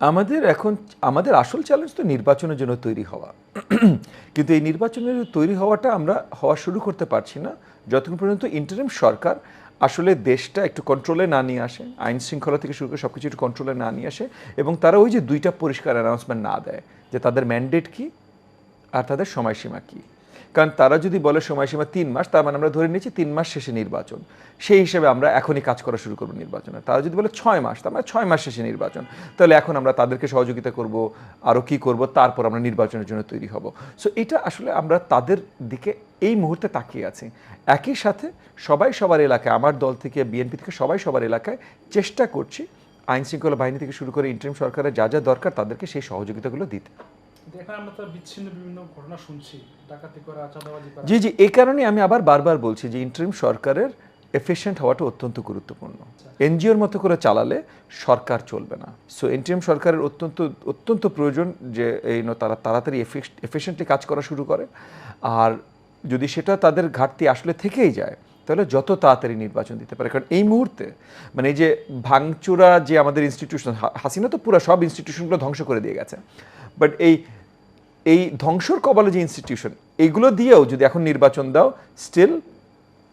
আমাদের এখন, আমাদের আসল চ্যালেঞ্জ তো নির্বাচনের জন্য তৈরি হওয়া। কিন্তু এই নির্বাচনের তৈরি হওয়াটা আমরা হওয়া শুরু করতে পারছি না। যতক্ষণ পর্যন্ত ইন্টারিম সরকার আসলে দেশটা একটু কন্ট্রোলে না নিয়ে আসে, আইন শৃঙ্খলা থেকে শুরু করে সব কিছু একটু কন্ট্রোলে না নিয়ে আসে, এবং তারা ওই যে দুইটা পরিষ্কার অ্যানাউন্সমেন্ট না দেয় যে তাদের ম্যান্ডেট কি আর তাদের সময়সীমা কি। কারণ তারা যদি বলে সময়সীমা তিন মাস, তার মানে আমরা ধরে নিয়েছি তিন মাস শেষে নির্বাচন। সেই হিসেবে আমরা এখনই কাজ করা শুরু করব নির্বাচনে। তারা যদি বলে ছয় মাস, তার মানে ছয় মাস শেষে নির্বাচন। তাহলে এখন আমরা তাদেরকে সহযোগিতা করব আরও কি করব, তারপর আমরা নির্বাচনের জন্য তৈরি হব। সো এটা আসলে আমরা তাদের দিকে এই মুহূর্তে তাকিয়ে আছি। একই সাথে সবাই সবার এলাকায়, আমার দল থেকে, বিএনপি থেকে সবাই সবার এলাকায় চেষ্টা করছি আইন শৃঙ্খলা বাহিনী থেকে শুরু করে ইন্টারিম সরকারের যা যা দরকার তাদেরকে সেই সহযোগিতাগুলো দিতে। জি জি এই কারণে আমি আবার বারবার বলছি যে ইন্টারিম সরকারের এফিশিয়েন্ট হওয়াটা অত্যন্ত গুরুত্বপূর্ণ। এনজিওর মতো করে চালালে সরকার চলবে না। সো ইন্টারিম সরকারের অত্যন্ত অত্যন্ত প্রয়োজন যে এই তারা তাড়াতাড়ি এফিশিয়েন্টলি কাজ করা শুরু করে। আর যদি সেটা তাদের ঘাটতি আসলে থেকেই যায় তাহলে যত তাড়াতাড়ি নির্বাচন দিতে পারে। কারণ এই মুহূর্তে মানে এই যে ভাঙচুরা যে আমাদের ইনস্টিটিউশন হাসিনা তো পুরো সব ইনস্টিটিউশনগুলো ধ্বংস করে দিয়ে গেছে। বাট এই এই ধ্বংসর কবলে যে ইনস্টিটিউশন এগুলো দিয়েও যদি এখন নির্বাচন দাও স্টিল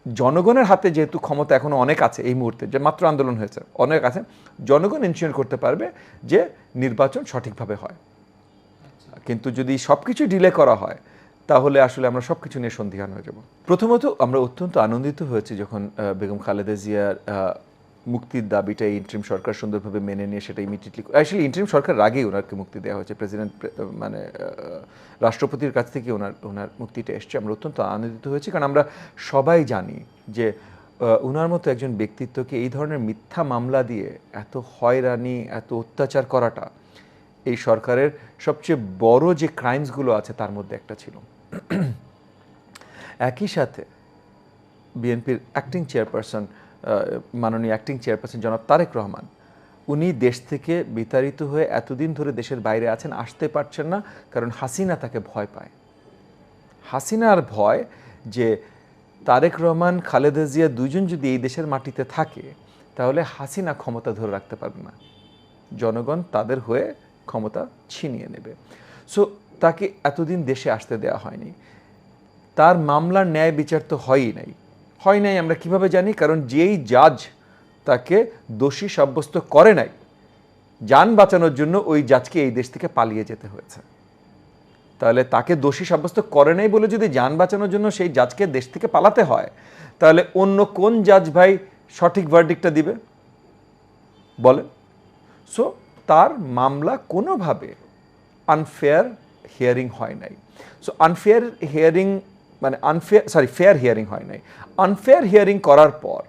জনগণের হাতে যেহেতু ক্ষমতা এখনও অনেক আছে এই মুহূর্তে, যে মাত্র আন্দোলন হয়েছে, অনেক আছে, জনগণ এনশিওর করতে পারবে যে নির্বাচন সঠিকভাবে হয়। কিন্তু যদি সব কিছু ডিলে করা হয়, তাহলে আসলে আমরা সব কিছু নিয়ে সন্দিহান হয়ে যাব। প্রথমত আমরা অত্যন্ত আনন্দিত হয়েছি যখন বেগম খালেদা জিয়ার মুক্তির দাবিটা ইন্টারিম সরকার সুন্দরভাবে মেনে নিয়ে সেটা ইমিডিয়েটলি অ্যাকচুয়ালি ইন্টারিম সরকার আগেই ওনাকে মুক্তি দেওয়া হয়েছে। প্রেসিডেন্ট মানে রাষ্ট্রপতির কাছ থেকে ওনার ওনার মুক্তিটা এসছে। আমরা অত্যন্ত আনন্দিত হয়েছি। কারণ আমরা সবাই জানি যে ওনার মতো একজন ব্যক্তিত্বকে এই ধরনের মিথ্যা মামলা দিয়ে এত হয়রানি, এত অত্যাচার করাটা এই সরকারের সবচেয়ে বড় যে ক্রাইমসগুলো আছে, তার মধ্যে একটা ছিল। একই সাথে বিএনপির অ্যাক্টিং চেয়ারপারসন মাননীয় অ্যাক্টিং চেয়ারপারসন জনাব তারেক রহমান। উনি দেশ থেকে বিতাড়িত হয়ে এতদিন ধরে দেশের বাইরে আছেন, আসতে পারছেন না, কারণ হাসিনা তাকে ভয় পায়। হাসিনার ভয় যে তারেক রহমান, খালেদা জিয়া দুজন যদি এই দেশের মাটিতে থাকে, তাহলে হাসিনা ক্ষমতা ধরে রাখতে পারবে না। জনগণ তাদের হয়ে ক্ষমতা ছিনিয়ে নেবে। সো তাকে এতদিন দেশে আসতে দেওয়া হয়নি। তার মামলার ন্যায় বিচার তো হয়ই নাই। হয় নাই, আমরা কীভাবে জানি? কারণ যেই জাজ তাকে দোষী সাব্যস্ত করে নাই, যান বাঁচানোর জন্য ওই জাজকে এই দেশ থেকে পালিয়ে যেতে হয়েছে। তাহলে তাকে দোষী সাব্যস্ত করে নাই বলে যদি যান বাঁচানোর জন্য সেই জাজকে দেশ থেকে পালাতে হয়, তাহলে অন্য কোন জাজ ভাই সঠিক ভার্ডিকটা দিবে? বলে। সো তার মামলা কোনোভাবে আনফেয়ার হিয়ারিং হয় নাই। সো আনফেয়ার হিয়ারিং মানে আনফেয়ার সরি ফেয়ার হিয়ারিং হয় নাই। আনফেয়ার হিয়ারিং করার পর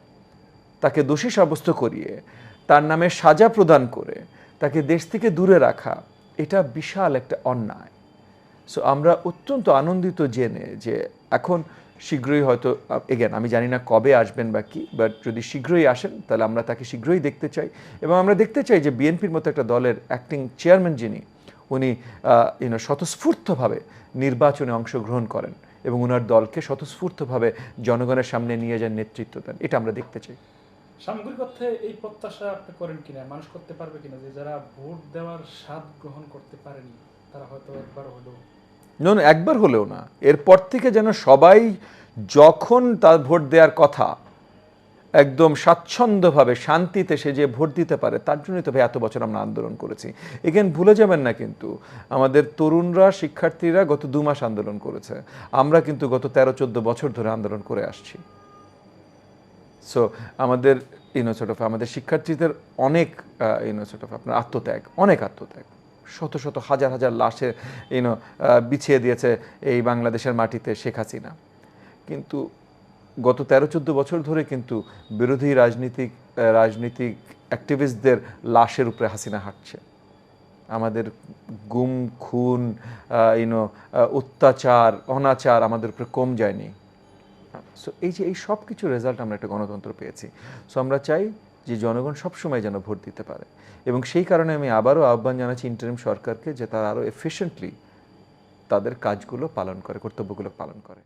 তাকে দোষী সাব্যস্ত করিয়ে, তার নামে সাজা প্রদান করে, তাকে দেশ থেকে দূরে রাখা, এটা বিশাল একটা অন্যায়। সো আমরা অত্যন্ত আনন্দিত জেনে যে এখন শীঘ্রই হয়তো এগেন আমি জানি না কবে আসবেন বা কি বাট যদি শীঘ্রই আসেন, তাহলে আমরা তাকে শীঘ্রই দেখতে চাই। এবং আমরা দেখতে চাই যে বিএনপির মতো একটা দলের অ্যাক্টিং চেয়ারম্যান যিনি, উনি ইউনো স্বতঃস্ফূর্তভাবে নির্বাচনে অংশগ্রহণ করেন। এবং ওনার দলকে স্বতঃস্ফূর্তভাবে জনগণের সামনে নিয়ে যান নেতৃত্ব দেন। এটা আমরা দেখতে চাই। সামগ্রিক অর্থে এই প্রত্যাশা আপনি করেন কিনা? মানুষ করতে পারবে কিনা? যে যারা ভোট দেওয়ার স্বাদ গ্রহণ করতে পারেনি তারা হয়তো একবার হলেও না না, একবার হলেও না। এরপর থেকে যেন সবাই যখন তার ভোট দেওয়ার কথা একদম স্বাচ্ছন্দ্যভাবে শান্তিতে সে যে ভোট দিতে পারে, তার জন্যই তো ভাই এত বছর আমরা আন্দোলন করেছি। এখানে ভুলে যাবেন না কিন্তু, আমাদের তরুণরা, শিক্ষার্থীরা গত দু মাস আন্দোলন করেছে। আমরা কিন্তু গত তেরো, চোদ্দ বছর ধরে আন্দোলন করে আসছি। সো আমাদের ইউনোসেট অফ আমাদের শিক্ষার্থীদের অনেক ইউনোসেট অফ আপনার আত্মত্যাগ, অনেক আত্মত্যাগ। শত শত, হাজার হাজার লাশে ইউনো বিছিয়ে দিয়েছে এই বাংলাদেশের মাটিতে শেখ হাসিনা। কিন্তু গত তেরো চোদ্দ বছর ধরে কিন্তু বিরোধী রাজনীতিক রাজনীতিক অ্যাক্টিভিস্টদের লাশের উপরে হাসিনা হাঁটছে। আমাদের গুম, খুন ইউনো অত্যাচার, অনাচার আমাদের উপরে কম যায়নি। সো এই যে, এই সব কিছু রেজাল্ট আমরা একটা গণতন্ত্র পেয়েছি। সো আমরা চাই যে জনগণ সবসময় যেন ভোট দিতে পারে। এবং সেই কারণে আমি আবারও আহ্বান জানাচ্ছি ইন্টারিম সরকারকে যে তারা আরও এফিশিয়েন্টলি তাদের কাজগুলো পালন করে, কর্তব্যগুলো পালন করে।